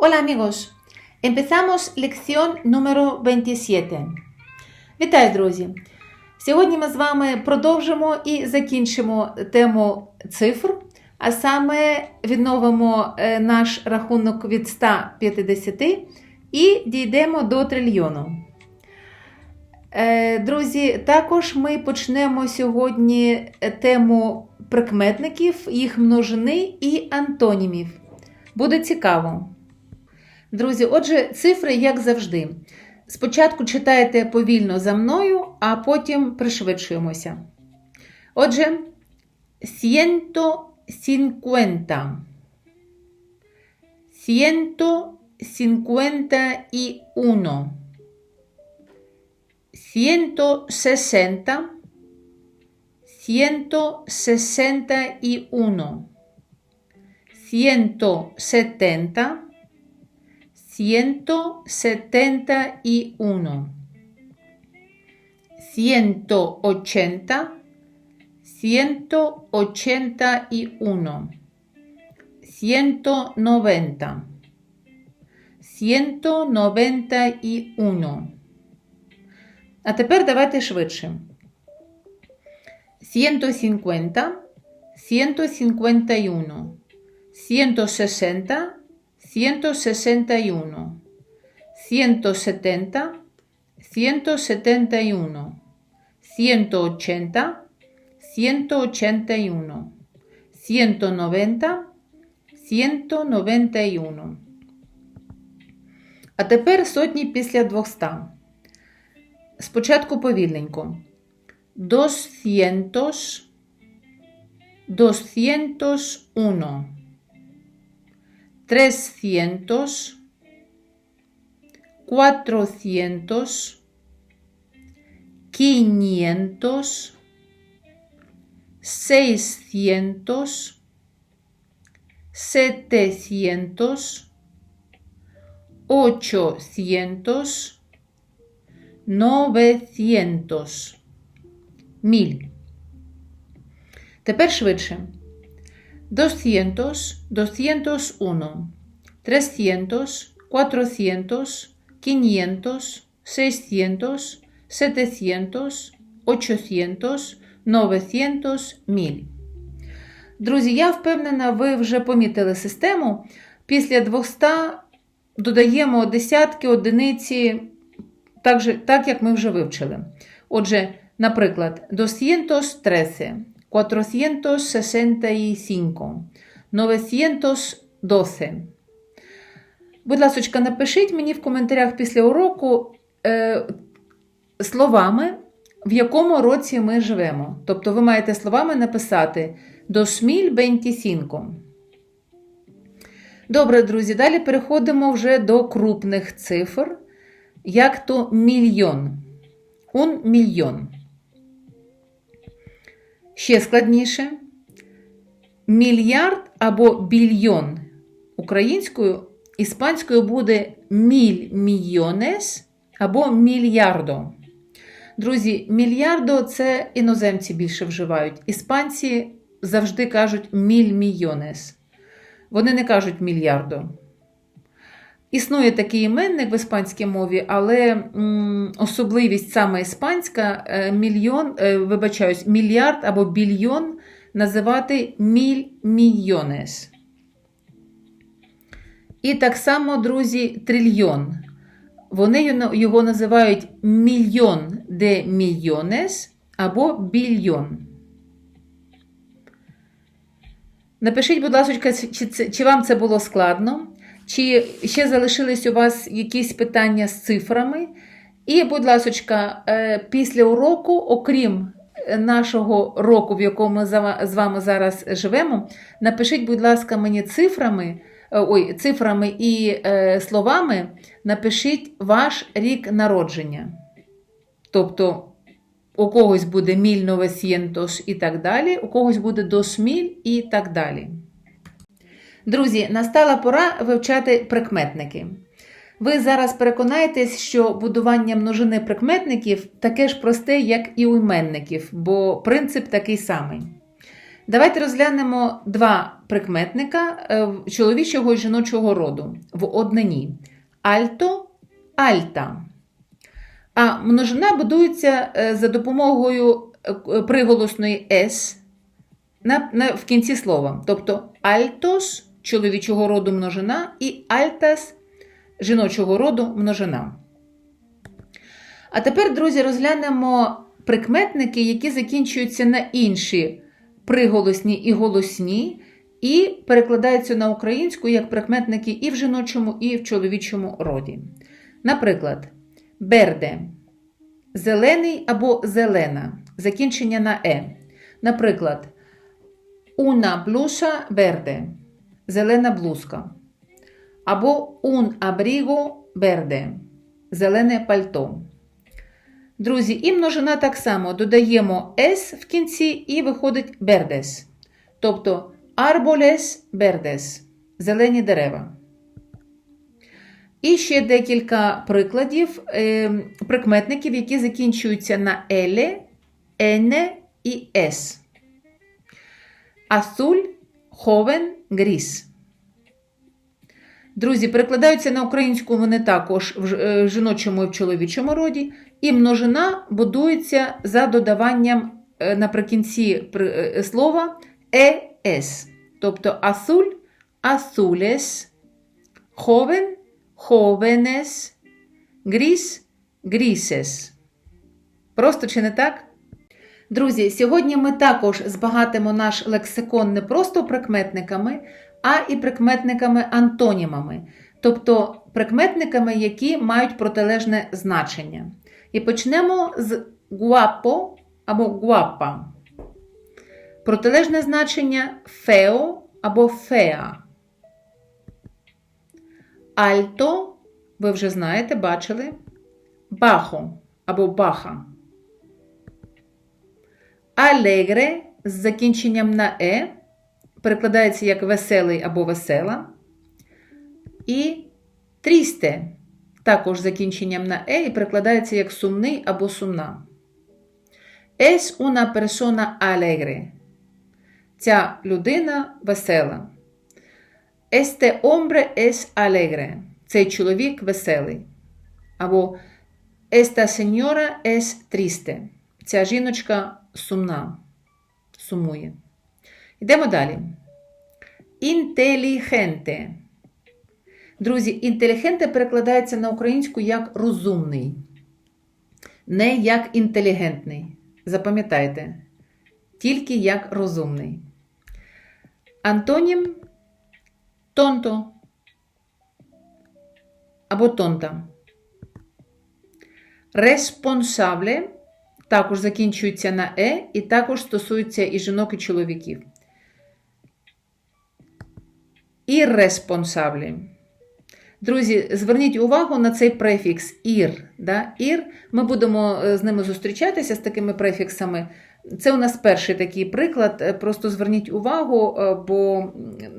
Hola amigos, empezamos lección número 27. Вітаю, друзі! Сьогодні ми з вами продовжимо і закінчимо тему цифр, а саме відновимо е, наш рахунок від 150 і дійдемо до трильйону. Е, Друзі, також ми почнемо сьогодні тему прикметників, їх множини і антонімів. Буде цікаво. Друзі, отже, цифри, як завжди. Спочатку читаєте повільно за мною, а потім пришвидшуємося. Отже, 150. 151. 160. 161. 170. 171, 180, 181, 190, 191. А тепер давайте швидше. 150, 151, 160, 161, 170, 171, 180, 181, 190, 191. А тепер сотні після 200. Спочатку повільненько. 200, 201. 300, 400, 500, 600, 700, 800, 900. Міль. Тепер швидше. 200, 201, 300, 400, 500, 600, 700, 800, 900, 1000. Друзі, я впевнена, ви вже помітили систему. Після 200 додаємо десятки, одиниці, так, же, так як ми вже вивчили. Отже, наприклад, 213. 465, 912. Будь ласка, напишіть мені в коментарях після уроку е, словами, в якому році ми живемо. Тобто, ви маєте словами написати «2025». Добре, друзі, далі переходимо вже до крупних цифр, як то мільйон. Un мільйон. Ще складніше. Мільярд або більйон українською, іспанською буде міль мільйонес або мільярдо. Друзі, мільярдо це іноземці більше вживають. Іспанці завжди кажуть міль мільйонес. Вони не кажуть мільярдо. Існує такий іменник в іспанській мові, але особливість саме іспанська мільйон, е, вибачаюсь, мільярд або більйон називати міль мільйонес. І так само, друзі, трильйон. Вони його називають мільйон де мільйонес або більйон. Напишіть, будь ласка, чи, чи вам це було складно. Чи ще залишились у вас якісь питання з цифрами? І, будь ласка, після уроку, окрім нашого року, в якому ми з вами зараз живемо, напишіть, будь ласка, мені цифрами ой, цифрами і е, словами напишіть ваш рік народження. Тобто, у когось буде міль новесієнтос і так далі, у когось буде досміль і так далі. Друзі, настала пора вивчати прикметники. Ви зараз переконаєтесь, що будування множини прикметників таке ж просте, як і у іменників, бо принцип такий самий. Давайте розглянемо два прикметника е, чоловічого і жіночого роду в однині. Альто, альта. А множина будується е, за допомогою е, приголосної «с» в кінці слова. Тобто альтос чоловічого роду множина і альтас жіночого роду множина. А тепер, друзі, розглянемо прикметники, які закінчуються на інші приголосні і голосні, і перекладаються на українську як прикметники і в жіночому, і в чоловічому роді. Наприклад, берде зелений або зелена, закінчення на е. Наприклад, una blusa verde зелена блузка. Або un abrigo verde зелене пальто. Друзі, і множина так само додаємо s в кінці і виходить verdes. Тобто árboles verdes зелені дерева. І ще декілька прикладів е, прикметників, які закінчуються на еле, ене і ес. Азуль, ховен, гріс. Друзі, перекладаються на українську вони також е, в жіночому і в чоловічому роді, і множина будується за додаванням е, наприкінці е, слова ес. Тобто азуль, азулес, ховен, ховенес, гріс, грісес. Просто чи не так? Друзі, сьогодні ми також збагатимо наш лексикон не просто прикметниками, а і прикметниками-антонімами, тобто прикметниками, які мають протилежне значення. І почнемо з guapo або guapa. Протилежне значення фео або феа. Альто, ви вже знаєте, бачили, бахо або баха. Алегре з закінченням на е перекладається як веселий або весела. І трісте також з закінченням на е і перекладається як сумний або сумна. Es una persona alegre. Ця людина весела. Este hombre es alegre. Цей чоловік веселий. Або Esta señora es triste. Ця жіночка сумна, сумує. Йдемо далі. Інтелігенте. Друзі, інтелігенте перекладається на українську як розумний, не як інтелігентний. Запам'ятайте, тільки як розумний. Антонім тонто або тонта. Респонсабле також закінчується на е, і також стосується і жінок, і чоловіків. Ірреспонсаблі. Друзі, зверніть увагу на цей префікс ір. Да? Ір. Ми будемо е, з ними зустрічатися з такими префіксами. Це у нас перший такий приклад. Е, Просто зверніть увагу, е, бо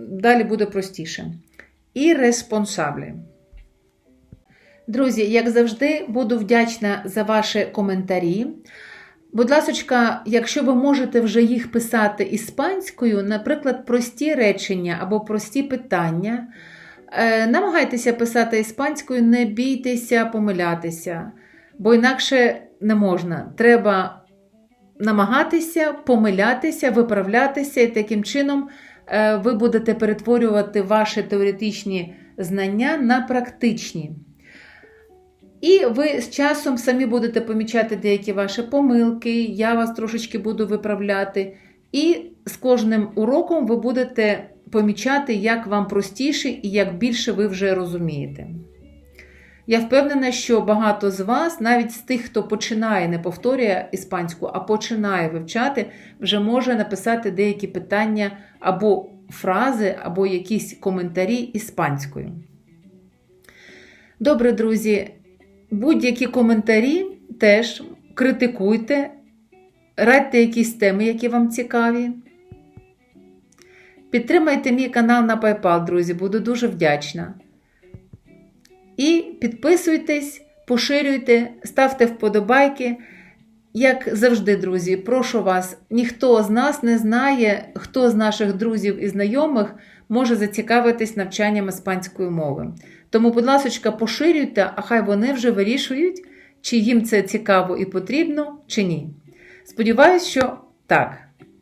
далі буде простіше. Ірреспонсаблі. Друзі, як завжди, буду вдячна за ваші коментарі. Будь ласка, якщо ви можете вже їх писати іспанською, наприклад, прості речення або прості питання, е, намагайтеся писати іспанською, не бійтеся помилятися, бо інакше не можна. Треба намагатися помилятися, виправлятися, і таким чином е, ви будете перетворювати ваші теоретичні знання на практичні. І ви з часом самі будете помічати деякі ваші помилки, я вас трошечки буду виправляти. І з кожним уроком ви будете помічати, як вам простіше і як більше ви вже розумієте. Я впевнена, що багато з вас, навіть з тих, хто починає, не повторює іспанську, а починає вивчати, вже може написати деякі питання або фрази, або якісь коментарі іспанською. Добре, друзі, будь-які коментарі теж критикуйте, радьте якісь теми, які вам цікаві. Підтримайте мій канал на PayPal, друзі, буду дуже вдячна. І підписуйтесь, поширюйте, ставте вподобайки. як завжди, друзі, прошу вас, ніхто з нас не знає, хто з наших друзів і знайомих може зацікавитись навчанням іспанської мови. Тому, будь ласка, поширюйте, а хай вони вже вирішують, чи їм це цікаво і потрібно, чи ні. Сподіваюсь, що так.